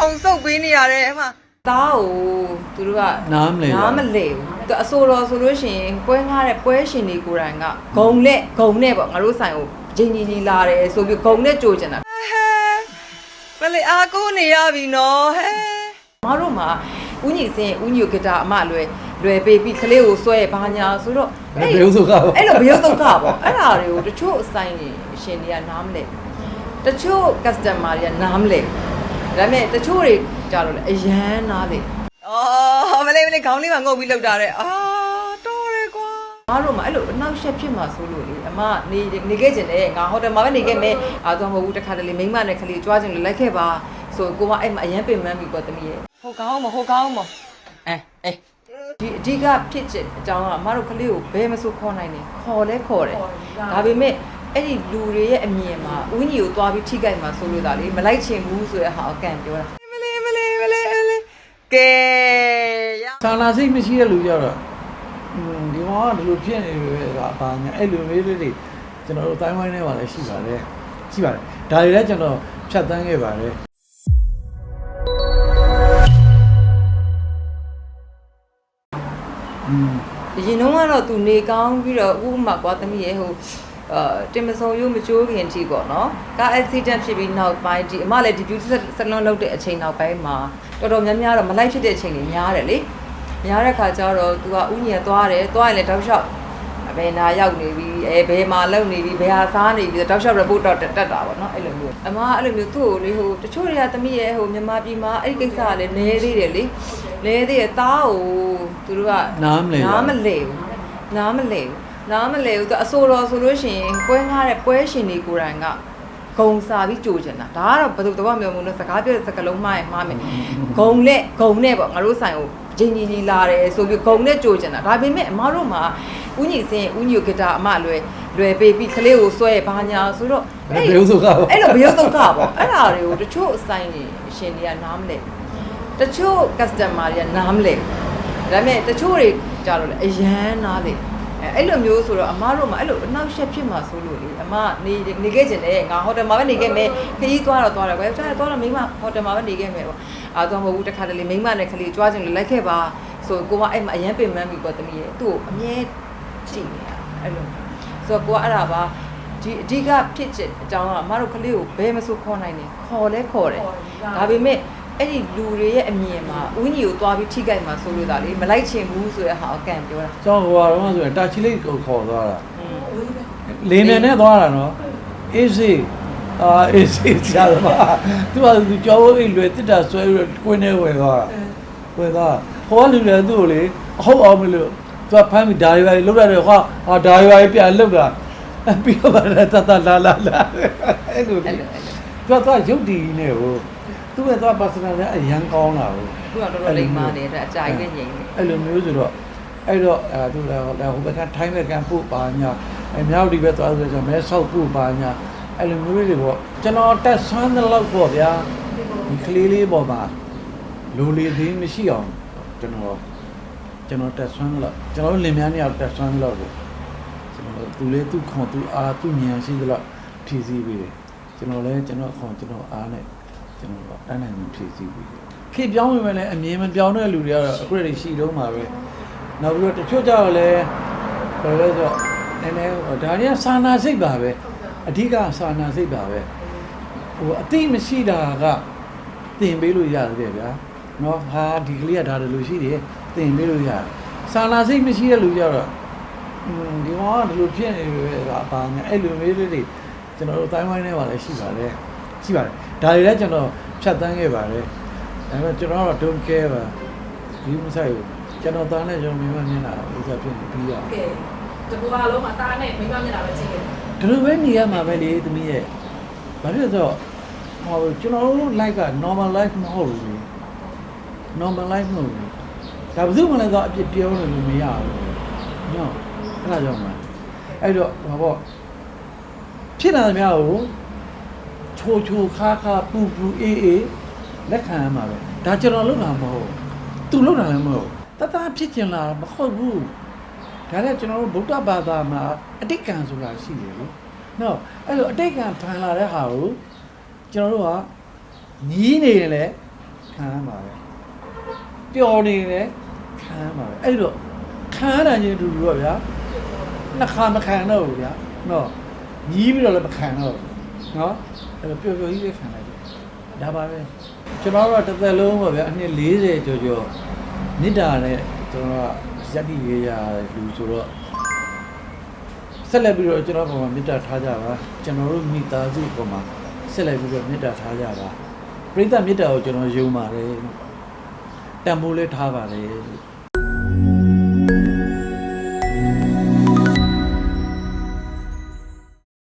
ခုံစုပ်ပေးနေရတယ်အမသားကိုသူတို့ကနားမလဲဘူးနားမလဲဘူးသူအဆိုတော်ဆိုလို့ရှိရင်ပွဲငားတဲ့ပွဲရှင်တွေကိုယ်တိုင်ကဂုံလက်ဂုံနဲ့ပေါ့ငါတို့ဆိုင်ကိုဂျင်းကြီးကြီးလာတယ်ဆိုပြီးဂုံနဲ့ကြိုကျင်တာဟဲ့ဘယ်လေအာကိုနေရပြီနော်ဟဲ့မတို့မှာဦးညီစင်ဦးညီကိုဂီတာအမလွယ်လွယ်ပေးပြီးကလေးကိုဆွဲဘာညာဆိုတော့ဘယ်ဘယ်ဥစ္စာကပေါ့အဲ့လိုဘယုတ်ဒုက္ခပေါ့အဲ့ဒါတွေကိုတချို့အဆိုင်ရှင်တွေကနားမလဲတချို့ customer တွေကနားမလဲ ဒါပေမဲ့တချို့တွေကြတော့လေအရန်နားလေအော်မလေးမလေးခေါင်းလေးမှာငုပ်ပြီးလောက်တာတဲ့အာတော်ရကွာငါတို့မှအဲ့လိုအနောက်ရှက်ဖြစ်မှာဆိုလို့လေအမနေနေခဲ့ကျင်တယ်ငါဟိုတယ်မှာပဲနေခဲ့မယ်အာတော့မဟုတ်ဘူးတခါတလေမိမနဲ့ခလေးကြွားချင်လို့လိုက်ခဲ့ပါဆိုကိုကအဲ့မှာအရန်ပင်ပန်းပြီးပေါ့တမီးရဲ့ဟိုကောင်းမဟိုကောင်းမအဲအဲဒီအဓိကဖြစ်ချက်အကြောင်းကအမတို့ကလေးကိုဘယ်မဆိုခေါ်နိုင်တယ်ခေါ်လဲခေါ်တယ်ဒါပေမဲ့ အဲ့ဒီလူတွေရဲ့အမြင်မှာဝင်းကြီးကိုသွားပြီးထိခိုက်မှာဆိုလို့ဒါလေမလိုက်ချင်ဘူးဆိုတဲ့ဟာအကန့်ပြောတာမလေးမလေးမလေးမလေးကဲရသာနာစိတ်မရှိတဲ့လူကြတော့ဒီကောင်ကဒီလိုဖြစ်နေပြီဆိုတာဘာညာအဲ့လိုမျိုးလေးတွေကျွန်တော်တို့တိုင်းဝိုင်းထဲမှာလည်းရှိပါတယ်ရှိပါတယ်ဒါတွေလည်းကျွန်တော်ဖြတ်သန်းခဲ့ပါတယ်အင်းဒီနှုံးကတော့သူနေကောင်းပြီးတော့ဥပမာကွာသမီးရဲ့ဟို တင်မစုံရုပ်မကြိုးခင်အထိပေါ့နော်ကား accident ဖြစ်ပြီးနောက်ပိုင်းဒီအမလည်းဒီ beauty salon လုပ်တဲ့အချိန်နောက်ပိုင်းမှာတော်တော်များများတော့မလိုက်ဖြစ်တဲ့အချိန်တွေများတယ်လေများတဲ့ခါကျတော့သူကဥညံသွားတယ်သွားရင်လည်းတောက်လျှောက်ဘယ်နာရောက်နေပြီအဲဘယ်မှာလုံနေပြီဘယ်ဟာစားနေပြီတောက်လျှောက် report တော့တက်တာပေါ့နော်အဲ့လိုမျိုးအမကအဲ့လိုမျိုးသူ့ကိုလေဟိုတချို့တွေကသမီးရဲ့ဟိုမြန်မာပြည်မှာအဲ့ဒီကိစ္စကလည်းနည်းသေးတယ်လေနည်းသေးတယ်သားကိုသူတို့ကနားမလဲဘူးနားမလဲဘူးနားမလဲဘူး နားမလဲဘူးသူအဆိုတော်ဆိုလို့ရှိရင်ပွဲငားတဲ့ပွဲရှင်တွေကိုယ်တိုင်ကဂုံစာပြီးကြိုကျင်တာဒါကတော့ဘယ်သူတော့မျိုးမျိုးလို့စကားပြောတဲ့စကားလုံးမှားရင်မှားမယ်ဂုံနဲ့ဂုံနဲ့ပေါ့ငါတို့ဆိုင်ကိုဂျင်းကြီးကြီးလာတယ်ဆိုပြီးဂုံနဲ့ကြိုကျင်တာဒါပေမဲ့အမတို့မှာဦးညီစင်ဦးညီကိုဂီတာအမလွယ်လွယ်ပေးပြီးကလေးကိုဆွဲဘာညာဆိုတော့ဘယ်ဘယ်ဥစ္စာကပေါ့အဲ့လိုဘယုတ်ဒုက္ခပေါ့အဲ့ဒါတွေကိုတချို့အဆိုင်ရှင်တွေကနားမလဲတချို့ customer တွေကနားမလဲဒါပေမဲ့တချို့တွေကြတော့လေအရန်နားလေ အဲ့အဲ့လိုမျိုးဆိုတော့အမတို့မှအဲ့လိုအနောက်ရှက်ဖြစ်မှာဆိုလို့လေအမနေနေခဲ့ကျင်တယ်ငါဟိုတယ်မှာပဲနေခဲ့မယ်ခရီးသွားတော့သွားတယ်ကွယ်ကြားသွားတော့မိမဟိုတယ်မှာပဲနေခဲ့မယ်ပေါ့အာတော့မဟုတ်ဘူးတခါတလေမိမနဲ့ခလေးကြွားချင်လို့လိုက်ခဲ့ပါဆိုကိုကအဲ့မှာအရန်ပင်ပန်းပြီးပေါ့တမီးရဲ့သူ့ကိုအမြဲကြည့်နေတာအဲ့လိုဆိုတော့ကိုကအဲ့ဒါပါဒီအဓိကဖြစ်ချက်အကြောင်းကအမတို့ကလေးကိုဘယ်မဆိုခေါ်နိုင်တယ်ခေါ်လဲခေါ်တယ်ဒါပေမဲ့ အဲ့ဒီလူတွေရဲ့အမြင်မှာဦးညီကိုသွားပြီးထိကြိုက်မှာဆိုလို့ဒါလေမလိုက်ချင်ဘူးဆိုတဲ့ဟာအကန်ပြောတာကျောင်းဟိုကတော့ဆိုရင်တာချီလေးကိုခေါ်သွားတာလင်းနေနဲ့သွားတာနော်အေးစေးအာအေးစေးချာသမားသူကသူကျောင်းအိတ်လွယ်တစ်တာဆွဲပြီးကိုင်းနေဝယ်သွားတာဝယ်သွားဟောလူလည်းသူ့ကိုလေအဟုတ်အောင်မလို့သူကဖမ်းပြီးဓာရီပါလောက်ရတယ်ဟာဟာဓာရီပါပြန်လောက်တာပြီးတော့ဗါတတလာလာလာအဲ့လိုလေအဲ့လိုအဲ့လိုသူကသူကရုပ်တည်နေဟို သူကသူက personal နဲ့အရန်ကောင်းတာဟိုသူကတော်တော်လိမ္မာတယ်တဲ့အကြာကြီးပဲငြိမ်တယ်အဲ့လိုမျိုးဆိုတော့အဲ့တော့အဲသူလည်းဟိုဟိုဘက်ကထိုင်းဘက်ကပို့ပါညာအမြောက်ဒီဘက်သွားဆိုတော့မဲဆောက်ပို့ပါညာအဲ့လိုမျိုးတွေပေါ့ကျွန်တော်တက်ဆွမ်းတဲ့လောက်ပေါ့ဗျာဒီကလေးလေးပေါ်မှာလူလေးသေးမရှိအောင်ကျွန်တော်ကျွန်တော်တက်ဆွမ်းလို့ကျွန်တော်လင်မြန်းနေအောင်တက်ဆွမ်းလို့ပေါ့ကျွန်တော်သူလေးသူ့ခွန်သူအားသူ့ဉာဏ်ရှိသလောက်ဖြည့်ဆည်းပြီးတယ်ကျွန်တော်လည်းကျွန်တော်ခွန်ကျွန်တော်အားနဲ့ ကျွန်တော်တန်းနိုင်ဖြည့်ဆည်းပြီးတယ်ခေတ်ပြောင်းဝင်မယ်လည်းအမြင်မပြောင်းတဲ့လူတွေကတော့အခုတည်းရှိတော့မှာပဲနောက်ပြီးတော့တချို့ကြတော့လည်းဘယ်လိုလဲဆိုတော့နည်းနည်းဟိုဒါတွေကစာနာစိတ်ပါပဲအဓိကစာနာစိတ်ပါပဲဟိုအသိမရှိတာကသင်ပေးလို့ရတယ်ဗျာနော်ဟာဒီကလေးကဒါတလူရှိတယ်သင်ပေးလို့ရတယ်စာနာစိတ်မရှိတဲ့လူကြတော့อืมဒီကောင်ကဒီလိုဖြစ်နေတယ်ကဘာညာအဲ့လိုမျိုးလေးတွေကျွန်တော်တို့တိုင်းဝိုင်းထဲမှာလည်းရှိပါတယ် ရှိပါတယ်ဒါတွေလည်းကျွန်တော်ဖြတ်သန်းခဲ့ပါတယ်ဒါပေမဲ့ကျွန်တော်ကတော့ don't care ပါဒီမဆိုင်ဘူးကျွန်တော်သားနဲ့ကျွန်တော်မိမမျက်နှာဥစ္စာဖြစ်နေပြီးရအောင်ကဲတကူပါလုံးမှာတားနဲ့မိမမျက်နှာပဲကြည့်ရတယ်ဒီလိုပဲနေရမှာပဲလေသမီးရဲ့ဘာဖြစ်လို့လဲဆိုတော့ဟောကျွန်တော်တို့ life က normal life မဟုတ်ဘူးလေ normal life မဟုတ်ဘူးဒါဘယ်သူမှလည်းတော့အပြစ်ပြောလို့မရဘူးနော်အဲ့ဒါကြောင့်မအဲ့တော့ဟောပေါ့ဖြစ်လာသမျှကို ချိုချိုခါခါပူပူအေးအေးလက်ခံရမှာပဲဒါကျွန်တော်လုပ်တာမဟုတ်သူလုပ်တာလည်းမဟုတ်တတဖြစ်ကျင်လာမဟုတ်ဘူးဒါလည်းကျွန်တော်တို့ဗုဒ္ဓဘာသာမှာအတိတ်ကံဆိုတာရှိတယ်လေ။နော်အဲ့လိုအတိတ်ကံဖန်လာတဲ့ဟာကိုကျွန်တော်တို့ကညီးနေရင်လည်းခံရမှာပဲပျော်နေတယ်ခံရမှာပဲအဲ့တော့ခံရတာချင်းအတူတူတော့ဗျာနှစ်ခါမခံတော့ဘူးဗျာနော်ညီးပြီးတော့လည်းမခံတော့ဘူး နော်အဲ့တော့ပျော်ပျော်ကြီးပဲခံလိုက်တယ်ဒါပါပဲကျွန်တော်တို့ကတစ်သက်လုံးပေါ့ဗျာအနှစ်40ကျော်ကျော်မေတ္တာနဲ့ကျွန်တော်ကယက်တိရရလူဆိုတော့ဆက်လက်ပြီးတော့ကျွန်တော်ပုံမှာမေတ္တာထားကြပါကျွန်တော်တို့မိသားစုပုံမှာဆက်လက်ပြီးတော့မေတ္တာထားကြပါပရိသတ်မေတ္တာကိုကျွန်တော်ယုံပါတယ်တန်ဖိုးလေးထားပါတယ်